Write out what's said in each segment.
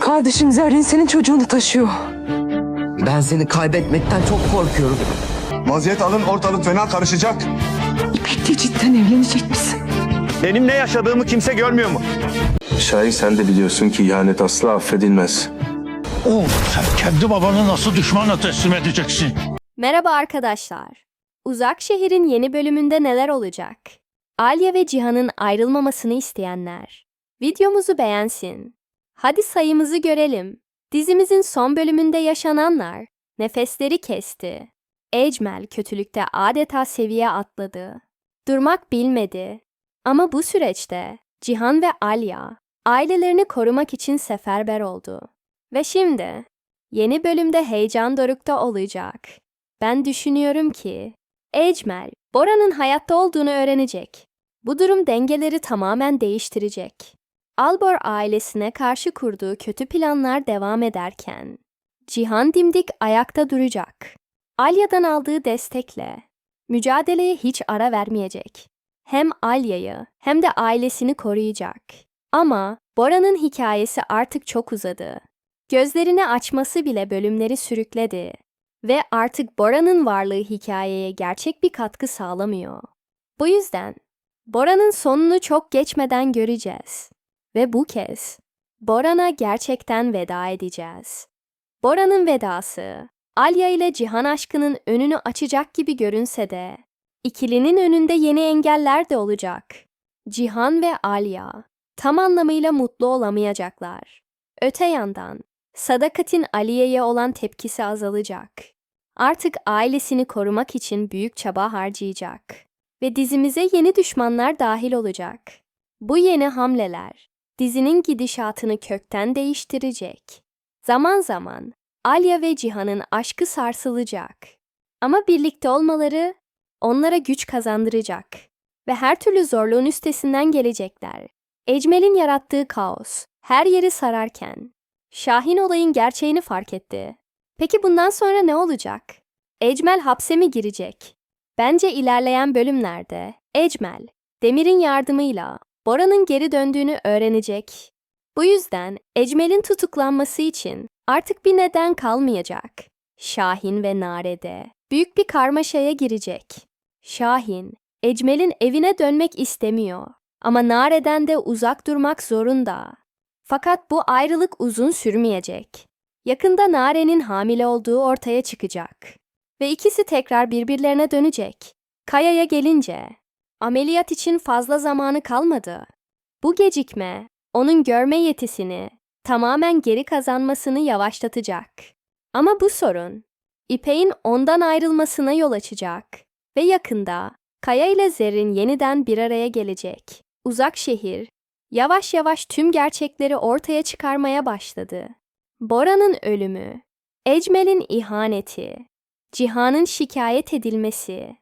Kardeşin Zerrin senin çocuğunu taşıyor. Ben seni kaybetmekten çok korkuyorum. Vaziyet alın ortalık fena karışacak. İpek'le cidden evlenecek misin? Benim ne yaşadığımı kimse görmüyor mu? Şahin sen de biliyorsun ki ihanet asla affedilmez. Oğlum sen kendi babanı nasıl düşmana teslim edeceksin? Merhaba arkadaşlar. Uzak Şehir'in yeni bölümünde neler olacak? Alya ve Cihan'ın ayrılmamasını isteyenler. Videomuzu beğensin. Hadi sayımızı görelim. Dizimizin son bölümünde yaşananlar nefesleri kesti. Ecmel kötülükte adeta seviye atladı. Durmak bilmedi. Ama bu süreçte Cihan ve Alya ailelerini korumak için seferber oldu. Ve şimdi yeni bölümde heyecan dorukta olacak. Ben düşünüyorum ki Ecmel, Bora'nın hayatta olduğunu öğrenecek. Bu durum dengeleri tamamen değiştirecek. Albor ailesine karşı kurduğu kötü planlar devam ederken, Cihan dimdik ayakta duracak. Alya'dan aldığı destekle mücadeleye hiç ara vermeyecek. Hem Alya'yı hem de ailesini koruyacak. Ama Bora'nın hikayesi artık çok uzadı. Gözlerini açması bile bölümleri sürükledi ve artık Bora'nın varlığı hikayeye gerçek bir katkı sağlamıyor. Bu yüzden Bora'nın sonunu çok geçmeden göreceğiz. Ve bu kez Boran'a gerçekten veda edeceğiz. Bora'nın vedası, Alya ile Cihan aşkının önünü açacak gibi görünse de, ikilinin önünde yeni engeller de olacak. Cihan ve Alya tam anlamıyla mutlu olamayacaklar. Öte yandan, Sadakat'in Aliye'ye olan tepkisi azalacak. Artık ailesini korumak için büyük çaba harcayacak. Ve dizimize yeni düşmanlar dahil olacak. Bu yeni hamleler dizinin gidişatını kökten değiştirecek. Zaman zaman Alya ve Cihan'ın aşkı sarsılacak. Ama birlikte olmaları onlara güç kazandıracak ve her türlü zorluğun üstesinden gelecekler. Ecmel'in yarattığı kaos her yeri sararken Şahin olayın gerçeğini fark etti. Peki bundan sonra ne olacak? Ecmel hapse mi girecek? Bence ilerleyen bölümlerde Ecmel, Demir'in yardımıyla Bora'nın geri döndüğünü öğrenecek. Bu yüzden Ecmel'in tutuklanması için artık bir neden kalmayacak. Şahin ve Nare'de büyük bir karmaşaya girecek. Şahin, Ecmel'in evine dönmek istemiyor ama Nare'den de uzak durmak zorunda. Fakat bu ayrılık uzun sürmeyecek. Yakında Nare'nin hamile olduğu ortaya çıkacak. Ve ikisi tekrar birbirlerine dönecek. Kaya'ya gelince, ameliyat için fazla zamanı kalmadı. Bu gecikme, onun görme yetisini tamamen geri kazanmasını yavaşlatacak. Ama bu sorun, İpek'in ondan ayrılmasına yol açacak. Ve yakında, Kaya ile Zerrin yeniden bir araya gelecek. Uzak şehir, yavaş yavaş tüm gerçekleri ortaya çıkarmaya başladı. Bora'nın ölümü, Ecmel'in ihaneti, Cihan'ın şikayet edilmesi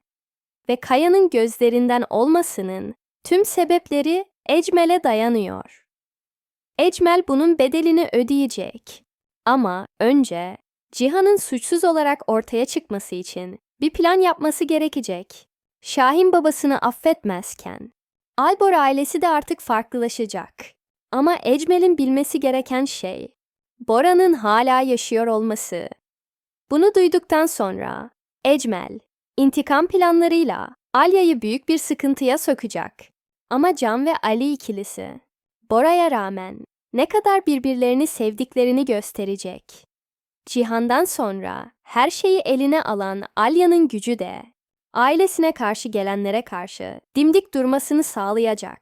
ve Kaya'nın gözlerinden olmasının tüm sebepleri Ecmel'e dayanıyor. Ecmel bunun bedelini ödeyecek. Ama önce Cihan'ın suçsuz olarak ortaya çıkması için bir plan yapması gerekecek. Şahin babasını affetmezken, Albor ailesi de artık farklılaşacak. Ama Ecmel'in bilmesi gereken şey, Bora'nın hala yaşıyor olması. Bunu duyduktan sonra Ecmel, intikam planlarıyla Alya'yı büyük bir sıkıntıya sokacak. Ama Can ve Ali ikilisi, Bora'ya rağmen ne kadar birbirlerini sevdiklerini gösterecek. Cihan'dan sonra her şeyi eline alan Alya'nın gücü de ailesine karşı gelenlere karşı dimdik durmasını sağlayacak.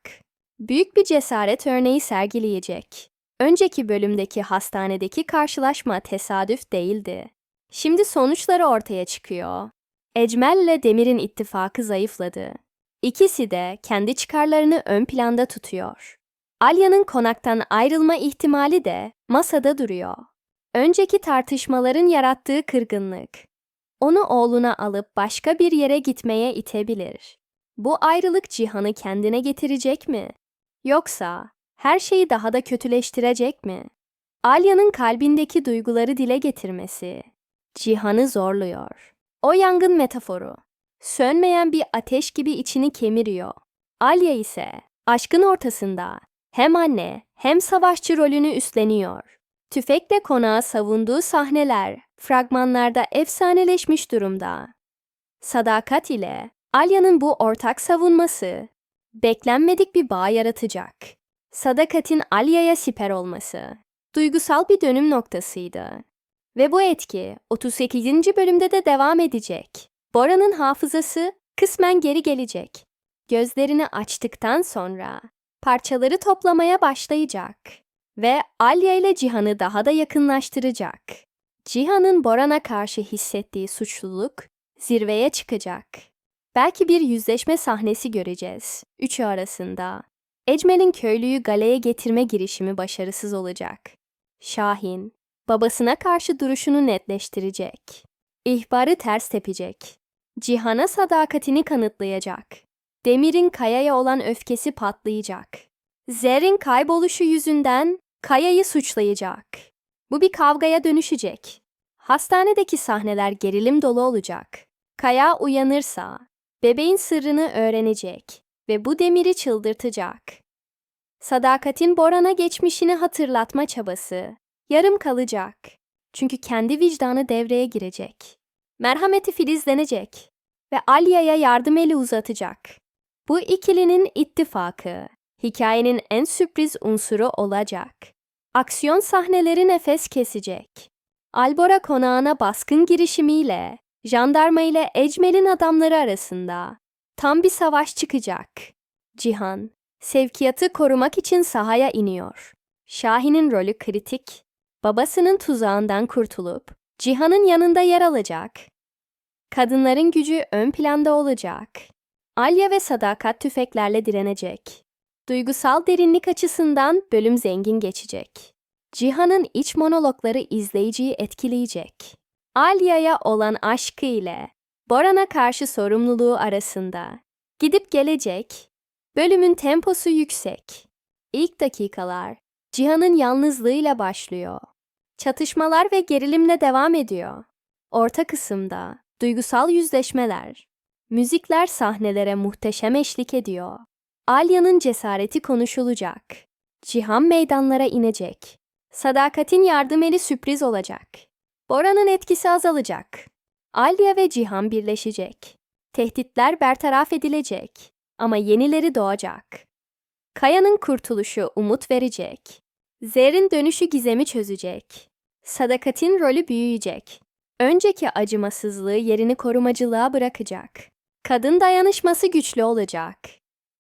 Büyük bir cesaret örneği sergileyecek. Önceki bölümdeki hastanedeki karşılaşma tesadüf değildi. Şimdi sonuçları ortaya çıkıyor. Ecmel ile Demir'in ittifakı zayıfladı. İkisi de kendi çıkarlarını ön planda tutuyor. Alya'nın konaktan ayrılma ihtimali de masada duruyor. Önceki tartışmaların yarattığı kırgınlık onu oğluna alıp başka bir yere gitmeye itebilir. Bu ayrılık Cihan'ı kendine getirecek mi? Yoksa her şeyi daha da kötüleştirecek mi? Alya'nın kalbindeki duyguları dile getirmesi Cihan'ı zorluyor. O yangın metaforu sönmeyen bir ateş gibi içini kemiriyor. Alya ise aşkın ortasında hem anne hem savaşçı rolünü üstleniyor. Tüfekle konağı savunduğu sahneler fragmanlarda efsaneleşmiş durumda. Sadakat ile Alya'nın bu ortak savunması beklenmedik bir bağ yaratacak. Sadakat'in Alya'ya siper olması duygusal bir dönüm noktasıydı. Ve bu etki 38. bölümde de devam edecek. Bora'nın hafızası kısmen geri gelecek. Gözlerini açtıktan sonra parçaları toplamaya başlayacak ve Alya ile Cihan'ı daha da yakınlaştıracak. Cihan'ın Boran'a karşı hissettiği suçluluk zirveye çıkacak. Belki bir yüzleşme sahnesi göreceğiz üçü arasında. Ecmel'in köylüyü galeye getirme girişimi başarısız olacak. Şahin, babasına karşı duruşunu netleştirecek. İhbarı ters tepecek. Cihan'a sadakatini kanıtlayacak. Demir'in Kaya'ya olan öfkesi patlayacak. Zer'in kayboluşu yüzünden Kaya'yı suçlayacak. Bu bir kavgaya dönüşecek. Hastanedeki sahneler gerilim dolu olacak. Kaya uyanırsa bebeğin sırrını öğrenecek ve bu Demir'i çıldırtacak. Sadakatin Boran'a geçmişini hatırlatma çabası yarım kalacak. Çünkü kendi vicdanı devreye girecek. Merhameti filizlenecek ve Alya'ya yardım eli uzatacak. Bu ikilinin ittifakı hikayenin en sürpriz unsuru olacak. Aksiyon sahneleri nefes kesecek. Albora konağına baskın girişimiyle jandarma ile Ecmel'in adamları arasında tam bir savaş çıkacak. Cihan, sevkiyatı korumak için sahaya iniyor. Şahin'in rolü kritik. Babasının tuzağından kurtulup Cihan'ın yanında yer alacak. Kadınların gücü ön planda olacak. Alya ve Sadakat tüfeklerle direnecek. Duygusal derinlik açısından bölüm zengin geçecek. Cihan'ın iç monologları izleyiciyi etkileyecek. Alya'ya olan aşkı ile Boran'a karşı sorumluluğu arasında gidip gelecek. Bölümün temposu yüksek. İlk dakikalar Cihan'ın yalnızlığıyla başlıyor. Çatışmalar ve gerilimle devam ediyor. Orta kısımda duygusal yüzleşmeler. Müzikler sahnelere muhteşem eşlik ediyor. Alya'nın cesareti konuşulacak. Cihan meydanlara inecek. Sadakatin yardım eli sürpriz olacak. Bora'nın etkisi azalacak. Alya ve Cihan birleşecek. Tehditler bertaraf edilecek ama yenileri doğacak. Kaya'nın kurtuluşu umut verecek. Zer'in dönüşü gizemi çözecek. Sadakatin rolü büyüyecek. Önceki acımasızlığı yerini korumacılığa bırakacak. Kadın dayanışması güçlü olacak.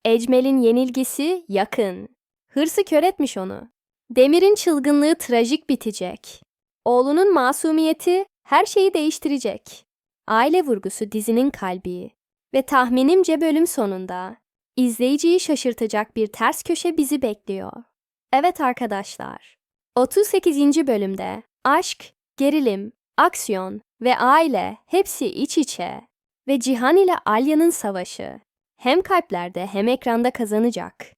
Ecmel'in yenilgisi yakın. Hırsı kör etmiş onu. Demir'in çılgınlığı trajik bitecek. Oğlunun masumiyeti her şeyi değiştirecek. Aile vurgusu dizinin kalbi. Ve tahminimce bölüm sonunda izleyiciyi şaşırtacak bir ters köşe bizi bekliyor. Evet arkadaşlar. 38. bölümde aşk, gerilim, aksiyon ve aile hepsi iç içe ve Cihan ile Alya'nın savaşı hem kalplerde hem ekranda kazanacak.